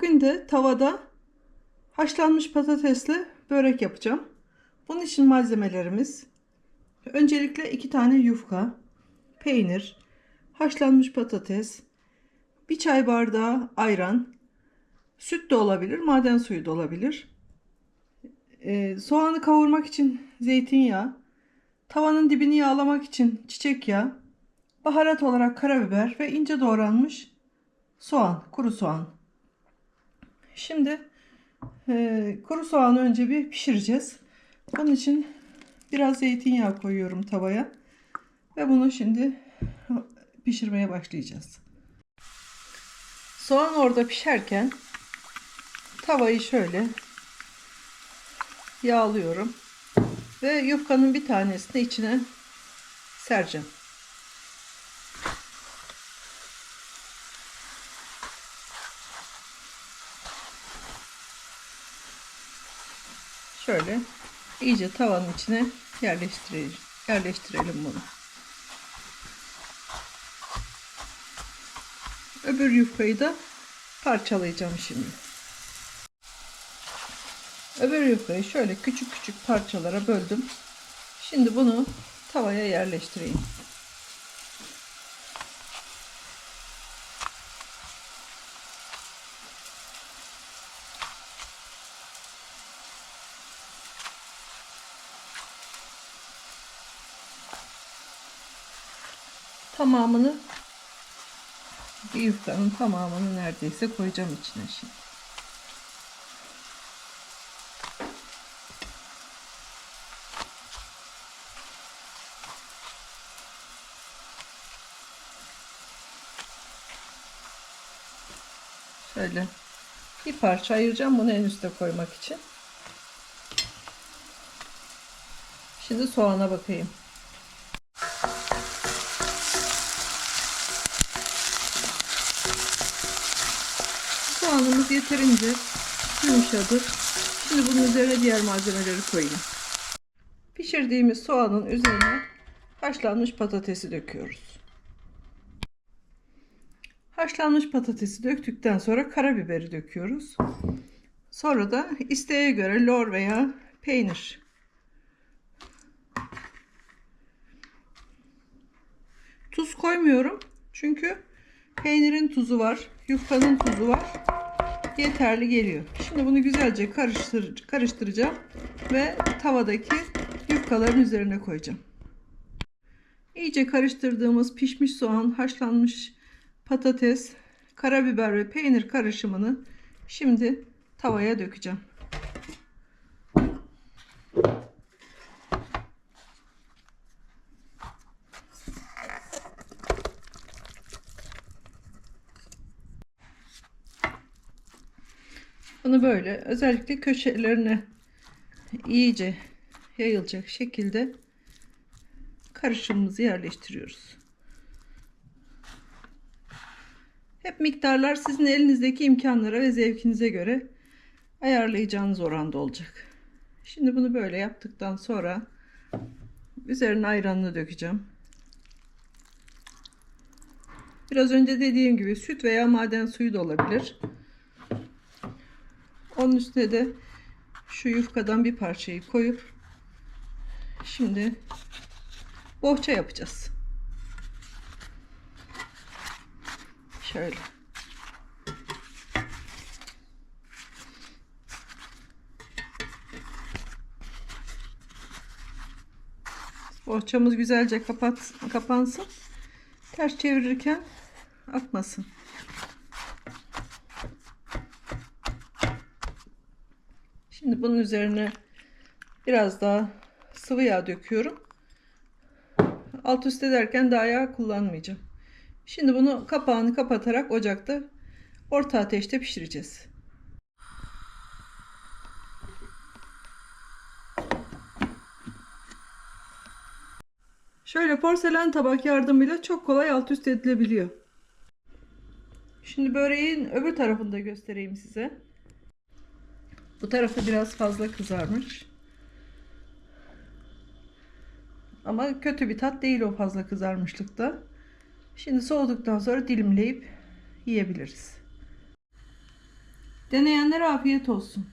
Bugün de tavada haşlanmış patatesli börek yapacağım. Bunun için malzemelerimiz öncelikle iki tane yufka, peynir, haşlanmış patates, bir çay bardağı ayran, süt de olabilir, maden suyu da olabilir. Ee, soğanı kavurmak için zeytinyağı, tavanın dibini yağlamak için çiçek yağı, baharat olarak karabiber ve ince doğranmış soğan, kuru soğan. Şimdi e, kuru soğanı önce bir pişireceğiz. Bunun için biraz zeytinyağı koyuyorum tavaya. Ve bunu şimdi pişirmeye başlayacağız. Soğan orada pişerken tavayı şöyle yağlıyorum. Ve yufkanın bir tanesini içine sereceğim. Şöyle iyice tavanın içine yerleştirelim, yerleştirelim bunu. Öbür yufkayı da parçalayacağım şimdi. Öbür yufkayı şöyle küçük küçük parçalara böldüm. Şimdi bunu tavaya yerleştireyim. Tamamını bir yufkanın tamamını neredeyse koyacağım içine şimdi. Şöyle bir parça ayıracağım bunu en üste koymak için. Şimdi soğana bakayım. Soğanımız yeterince yumuşadı. Şimdi bunun üzerine diğer malzemeleri koyayım. Pişirdiğimiz soğanın üzerine haşlanmış patatesi döküyoruz. Haşlanmış patatesi döktükten sonra karabiberi döküyoruz. Sonra da isteğe göre lor veya peynir. Tuz koymuyorum. Çünkü peynirin tuzu var, yufkanın tuzu var. Yeterli geliyor. Şimdi bunu güzelce karıştır, karıştıracağım ve tavadaki yufkaların üzerine koyacağım. İyice karıştırdığımız pişmiş soğan, haşlanmış patates, karabiber ve peynir karışımını şimdi tavaya dökeceğim. Bunu böyle özellikle köşelerine iyice yayılacak şekilde karışımımızı yerleştiriyoruz. Hep miktarlar sizin elinizdeki imkanlara ve zevkinize göre ayarlayacağınız oranda olacak. Şimdi bunu böyle yaptıktan sonra üzerine ayranını dökeceğim. Biraz önce dediğim gibi süt veya maden suyu da olabilir. Onun üstüne de şu yufkadan bir parçayı koyup şimdi bohça yapacağız. Şöyle. Bohçamız güzelce kapat, kapansın. Ters çevirirken akmasın. Şimdi bunun üzerine biraz daha sıvı yağ döküyorum. Alt üst ederken daha yağ kullanmayacağım. Şimdi bunu kapağını kapatarak ocakta orta ateşte pişireceğiz. Şöyle porselen tabak yardımıyla çok kolay alt üst edilebiliyor. Şimdi böreğin öbür tarafını da göstereyim size. Bu tarafı biraz fazla kızarmış. Ama kötü bir tat değil o fazla kızarmışlıkta. Şimdi soğuduktan sonra dilimleyip yiyebiliriz. Deneyenlere afiyet olsun.